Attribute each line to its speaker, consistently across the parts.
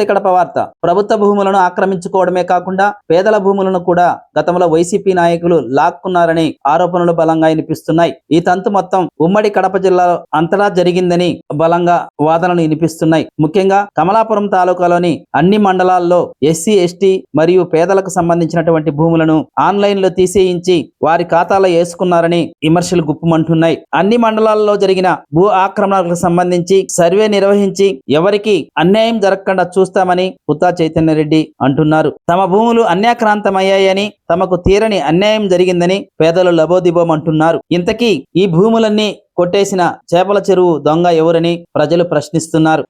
Speaker 1: నమస్తే కడప వార్త. ప్రభుత్వ భూములను ఆక్రమించుకోవడమే కాకుండా పేదల భూములను కూడా గతంలో వైసీపీ నాయకులు లాక్కున్నారని ఆరోపణలు బలంగా వినిపిస్తున్నాయి. ఈ తంతు మొత్తం ఉమ్మడి కడప జిల్లాలో అంతటా జరిగిందని బలంగా వాదనలు వినిపిస్తున్నాయి. ముఖ్యంగా కమలాపురం తాలూకాలోని అన్ని మండలాల్లో ఎస్సీ ఎస్టీ మరియు పేదలకు సంబంధించినటువంటి భూములను ఆన్లైన్లో తీసేయించి వారి ఖాతాలో వేసుకున్నారని విమర్శలు గుప్పుమంటున్నాయి. అన్ని మండలాల్లో జరిగిన భూ ఆక్రమణలకు సంబంధించి సర్వే నిర్వహించి ఎవరికి అన్యాయం జరగకుండా చూస్తామని పుత్తా చైతన్య రెడ్డి అంటున్నారు. తమ భూములు అన్యాక్రాంతమయ్యాయని తమకు తీరని అన్యాయం జరిగిందని పేదలు లబోదిబోం అంటున్నారు. ఇంతకీ ఈ భూములన్నీ కొట్టేసిన చేపల చెరువు దొంగ ఎవరని ప్రజలు ప్రశ్నిస్తున్నారు.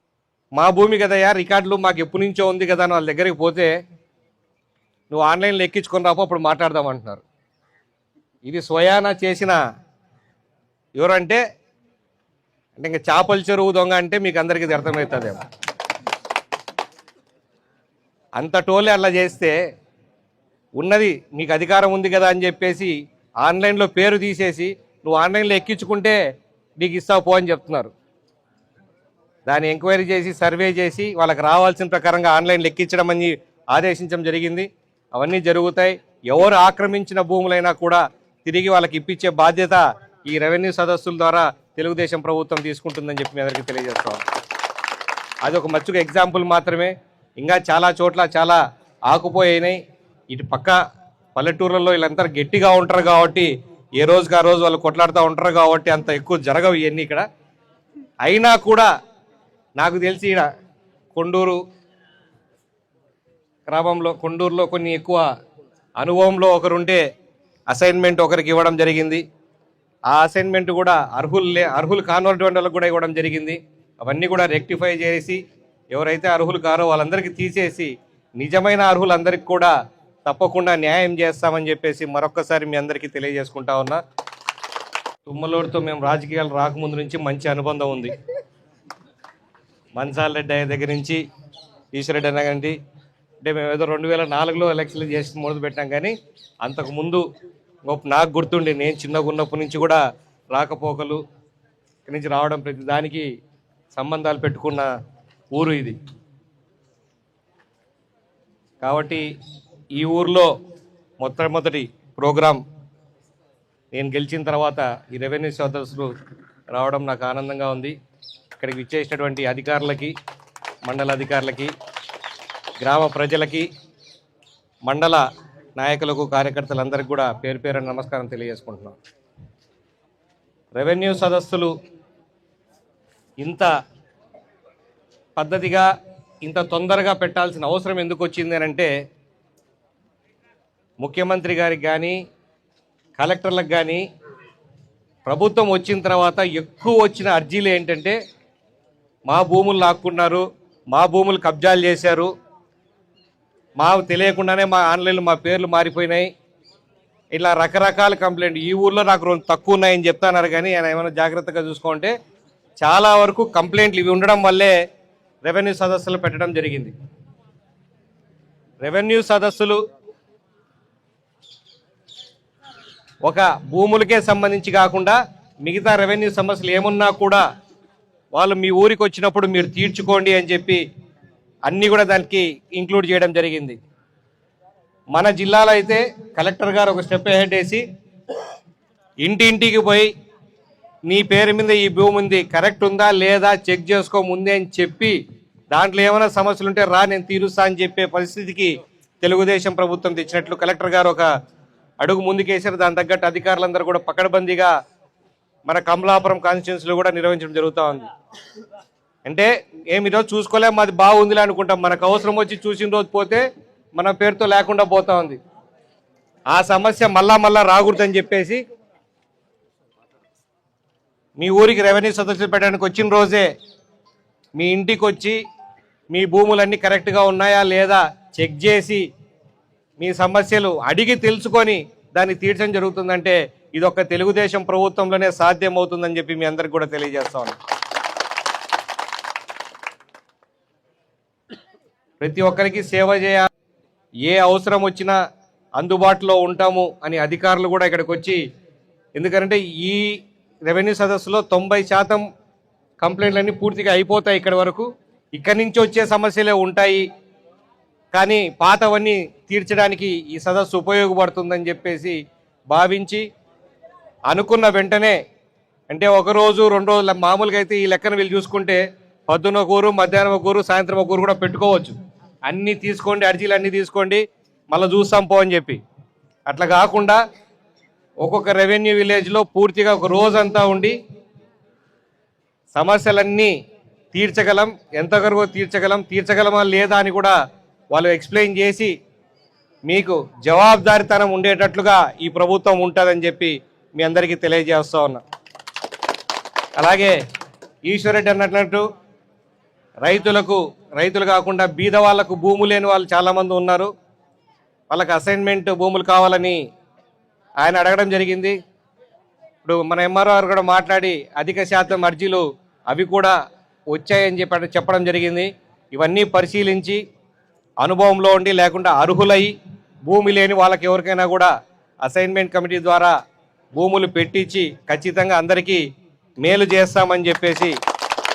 Speaker 2: మా భూమి కదయ్యా రికార్డులు మాకు ఎప్పటి నుంచో ఉంది కదా వాళ్ళ దగ్గరికి పోతే నువ్వు ఆన్లైన్లో ఎక్కించుకొని రాపో అప్పుడు మాట్లాడదాం అంటున్నారు. ఇది స్వయాన చేసిన ఎవరంటే అంటే ఇంకా చేపల చెరువు దొంగ అంటే మీకు అందరికీ ఇది అర్థమవుతుందేమో. అంత టోలే అట్లా చేస్తే ఉన్నది మీకు అధికారం ఉంది కదా అని చెప్పేసి ఆన్లైన్లో పేరు తీసేసి నువ్వు ఆన్లైన్లో ఎక్కించుకుంటే నీకు ఇస్తావు పో అని చెప్తున్నారు. దాన్ని ఎంక్వైరీ చేసి సర్వే చేసి వాళ్ళకి రావాల్సిన ప్రకారంగా ఆన్లైన్ లెక్కించడం అని ఆదేశించడం జరిగింది. అవన్నీ జరుగుతాయి. ఎవరు ఆక్రమించిన భూములైనా కూడా తిరిగి వాళ్ళకి ఇప్పించే బాధ్యత ఈ రెవెన్యూ సదస్సుల ద్వారా తెలుగుదేశం ప్రభుత్వం తీసుకుంటుందని చెప్పి మీ అందరికీ తెలియజేస్తాం. అది ఒక మచ్చుక ఎగ్జాంపుల్ మాత్రమే. ఇంకా చాలా చోట్ల చాలా ఆకుపోయినాయి. ఇటు పక్క పల్లెటూర్లలో వీళ్ళంతా గట్టిగా ఉంటారు కాబట్టి ఏ రోజుకి ఆ రోజు వాళ్ళు కొట్లాడుతూ ఉంటారు కాబట్టి అంత ఎక్కువ జరగవు ఇవన్నీ ఇక్కడ. అయినా కూడా నాకు తెలిసి ఈడ కొండూరు గ్రామంలో కొండూరులో కొన్ని ఎక్కువ అనుభవంలో ఒకరుంటే అసైన్మెంట్ ఒకరికి ఇవ్వడం జరిగింది. ఆ అసైన్మెంట్ కూడా అర్హులు లే అర్హులు కానటువంటి వాళ్ళకు కూడా ఇవ్వడం జరిగింది. అవన్నీ కూడా రెక్టిఫై చేసి ఎవరైతే అర్హులు కారో వాళ్ళందరికీ తీసేసి నిజమైన అర్హులందరికీ కూడా తప్పకుండా న్యాయం చేస్తామని చెప్పేసి మరొక్కసారి మీ అందరికీ తెలియజేసుకుంటా ఉన్నా. తుమ్మలూరుతో మేము రాజకీయాలు రాకముందు నుంచి మంచి అనుబంధం ఉంది. మన్సాల్ రెడ్డి అయ్య దగ్గర నుంచి ఈశ్వరెడ్డి అన్న గారి అంటే మేము ఏదో రెండు వేల నాలుగులో ఎలక్షన్లు చేసి మొదలు పెట్టాం కానీ అంతకు ముందు గొప్ప నాకు గుర్తుండి నేను చిన్నగా ఉన్నప్పటి నుంచి కూడా రాకపోకలు ఇక్కడి నుంచి రావడం ప్రతి దానికి సంబంధాలు పెట్టుకున్న ఊరు ఇది. కాబట్టి ఈ ఊర్లో మొట్టమొదటి ప్రోగ్రాం నేను గెలిచిన తర్వాత ఈ రెవెన్యూ సదస్సులు రావడం నాకు ఆనందంగా ఉంది. ఇక్కడికి విచ్చేసినటువంటి అధికారులకి మండల అధికారులకి గ్రామ ప్రజలకి మండల నాయకులకు కార్యకర్తలందరికీ కూడా పేరు పేరు నమస్కారం తెలియజేసుకుంటున్నాం రెవెన్యూ సదస్సులు ఇంత పద్ధతిగా ఇంత తొందరగా పెట్టాల్సిన అవసరం ఎందుకు వచ్చింది అంటే ముఖ్యమంత్రి గారికి కానీ కలెక్టర్లకు కానీ ప్రభుత్వం వచ్చిన తర్వాత ఎక్కువ వచ్చిన అర్జీలు ఏంటంటే మా భూములు లాక్కున్నారు మా భూములు కబ్జాలు చేశారు మాకు తెలియకుండానే మా ఆన్లైన్లో మా పేర్లు మారిపోయినాయి ఇలా రకరకాల కంప్లైంట్. ఈ ఊర్లో నాకు రెండు తక్కువ ఉన్నాయని చెప్తున్నారు కానీ ఆయన ఏమైనా జాగ్రత్తగా చూసుకుంటే చాలా వరకు కంప్లైంట్లు ఇవి ఉండడం వల్లే రెవెన్యూ సదస్సులు పెట్టడం జరిగింది. రెవెన్యూ సదస్సులు ఒక భూములకే సంబంధించి కాకుండా మిగతా రెవెన్యూ సమస్యలు ఏమున్నా కూడా వాళ్ళు మీ ఊరికి వచ్చినప్పుడు మీరు తీర్చుకోండి అని చెప్పి అన్నీ కూడా దానికి ఇంక్లూడ్ చేయడం జరిగింది. మన జిల్లాలో అయితే కలెక్టర్ గారు ఒక స్టెప్ హెడ్ వేసి ఇంటింటికి పోయి నీ పేరు మీద ఈ భూమి ఉంది కరెక్ట్ ఉందా లేదా చెక్ చేసుకో ముందే అని చెప్పి దాంట్లో ఏమైనా సమస్యలు ఉంటే రా నేను తీరుస్తా అని చెప్పే పరిస్థితికి తెలుగుదేశం ప్రభుత్వం తెచ్చినట్లు కలెక్టర్ గారు ఒక అడుగు ముందుకేసారు దాని తగ్గట్టు అధికారులందరూ కూడా పకడ్బందీగా మన కమలాపురం కాన్స్టిట్యున్సీలో కూడా నిర్వహించడం జరుగుతూ ఉంది. అంటే ఏమి ఈరోజు చూసుకోలేం మాది బాగుందిలే అనుకుంటాం. మనకు అవసరం వచ్చి చూసిన రోజు పోతే మన పేరుతో లేకుండా పోతా ఉంది. ఆ సమస్య మళ్ళా మళ్ళా రాకూడదని చెప్పేసి మీ ఊరికి రెవెన్యూ సదస్సులు పెట్టడానికి వచ్చిన రోజే మీ ఇంటికి వచ్చి మీ భూములన్నీ కరెక్ట్గా ఉన్నాయా లేదా చెక్ చేసి మీ సమస్యలు అడిగి తెలుసుకొని దాన్ని తీర్చడం జరుగుతుందంటే ఇది ఒక తెలుగుదేశం ప్రభుత్వంలోనే సాధ్యం అవుతుందని చెప్పి మీ అందరికి కూడా తెలియజేస్తాను ప్రతి ఒక్కరికి సేవ చేయాలి. ఏ అవసరం వచ్చినా అందుబాటులో ఉంటాము అని అధికారులు కూడా ఇక్కడికి వచ్చి ఎందుకంటే ఈ రెవెన్యూ సదస్సులో తొంభై శాతం కంప్లైంట్లన్నీ పూర్తిగా అయిపోతాయి ఇక్కడి వరకు. ఇక్కడి నుంచి వచ్చే సమస్యలే ఉంటాయి. కానీ పాతవన్నీ తీర్చడానికి ఈ సదస్సు ఉపయోగపడుతుందని చెప్పేసి భావించి అనుకున్న వెంటనే అంటే ఒకరోజు రెండు రోజుల మామూలుగా అయితే ఈ లెక్కన వీళ్ళు చూసుకుంటే పొద్దున కూరు మధ్యాహ్నం ఒక ఊరు సాయంత్రం ఒక ఊరు కూడా పెట్టుకోవచ్చు. అన్నీ తీసుకోండి అర్జీలు అన్నీ తీసుకోండి మళ్ళీ చూస్తాం పో అని చెప్పి. అట్లా కాకుండా ఒక్కొక్క రెవెన్యూ విలేజ్లో పూర్తిగా ఒక రోజంతా ఉండి సమస్యలన్నీ తీర్చగలం ఎంతవరకు తీర్చగలం తీర్చగలమా లేదా అని కూడా వాళ్ళు ఎక్స్ప్లెయిన్ చేసి మీకు జవాబుదారితనం ఉండేటట్లుగా ఈ ప్రభుత్వం ఉంటుందని చెప్పి మీ అందరికీ తెలియజేస్తూ ఉన్నా. అలాగే ఈశ్వరెడ్డి అన్నట్లు రైతులకు రైతులు కాకుండా బీద వాళ్ళకు భూములు లేని వాళ్ళు చాలామంది ఉన్నారు. వాళ్ళకి అసైన్మెంట్ భూములు కావాలని ఆయన అడగడం జరిగింది. ఇప్పుడు మన ఎంఆర్ఓ గారు కూడా మాట్లాడి అధిక శాతం అర్జీలు అవి కూడా వచ్చాయని చెప్పి చెప్పడం జరిగింది. ఇవన్నీ పరిశీలించి అనుభవంలో ఉండి లేకుండా అర్హులై భూమి లేని వాళ్ళకి ఎవరికైనా కూడా అసైన్మెంట్ కమిటీ ద్వారా భూములు పెట్టించి ఖచ్చితంగా అందరికీ మేలు చేస్తామని చెప్పేసి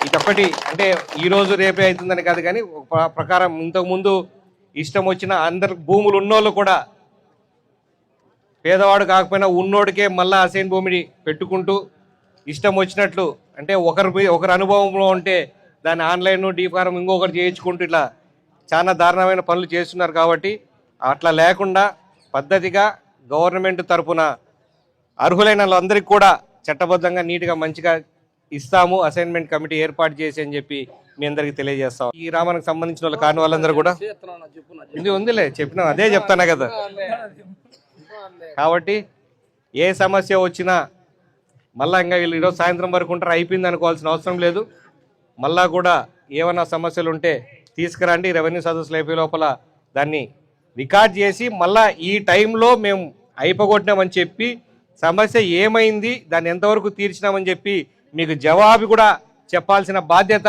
Speaker 2: ఇదొక్కటి అంటే ఈ రోజు రేపే అవుతుందని కాదు కానీ ప్ర- ప్రకారం ఇంతకుముందు ఇష్టం వచ్చిన అందరు భూములు ఉన్నోళ్ళు కూడా పేదవాడు కాకపోయినా ఉన్నోడికే మళ్ళా అసైన్ భూమిని పెట్టుకుంటూ ఇష్టం వచ్చినట్లు అంటే ఒకరి ఒకరి అనుభవంలో ఉంటే దాన్ని ఆన్లైన్ డీ ఫారం ఇంకొకరు చేయించుకుంటూ ఇట్లా చాలా దారుణమైన పనులు చేస్తున్నారు కాబట్టి అట్లా లేకుండా పద్ధతిగా గవర్నమెంట్ తరపున అర్హులైన వాళ్ళందరికీ కూడా చట్టబద్ధంగా నీట్గా మంచిగా ఇస్తాము అసైన్మెంట్ కమిటీ ఏర్పాటు చేసి అని చెప్పి మీ అందరికి తెలియజేస్తాం. ఈ రామానికి సంబంధించిన వాళ్ళు కాని వాళ్ళందరూ కూడా ఇది ఉందిలే చెప్పినా అదే చెప్తానా కదా. కాబట్టి ఏ సమస్య వచ్చినా మళ్ళా ఇంకా వీళ్ళు ఈరోజు సాయంత్రం వరకు ఉంటారు అయిపోయింది అనుకోవాల్సిన అవసరం లేదు. మళ్ళా కూడా ఏమైనా సమస్యలు ఉంటే తీసుకురండి రెవెన్యూ సదస్సులు అయిపోయే లోపల దాన్ని రికార్డ్ చేసి మళ్ళా ఈ టైంలో మేము అయిపోగొట్టినామని చెప్పి సమస్య ఏమైంది దాన్ని ఎంతవరకు తీర్చినామని చెప్పి మీకు జవాబు కూడా చెప్పాల్సిన బాధ్యత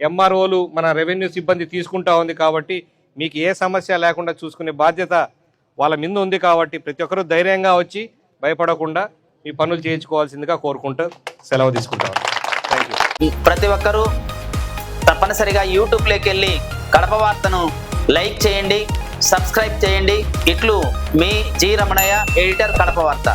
Speaker 2: ఎంఆర్ఓలు మన రెవెన్యూ సిబ్బంది తీసుకుంటా ఉంది కాబట్టి మీకు ఏ సమస్య లేకుండా చూసుకునే బాధ్యత వాళ్ళ మీద ఉంది కాబట్టి ప్రతి ఒక్కరూ ధైర్యంగా వచ్చి భయపడకుండా మీ పనులు చేయించుకోవాల్సిందిగా కోరుకుంటూ సెలవు తీసుకుంటాం. థ్యాంక్ యూ
Speaker 1: ప్రతి ఒక్కరూ తప్పనిసరిగా యూట్యూబ్లోకి వెళ్ళి కడప వార్తను లైక్ చేయండి సబ్స్క్రైబ్ చేయండి. ఇట్లు మీ జి రమణయ్య ఎడిటర్ కడప వార్త.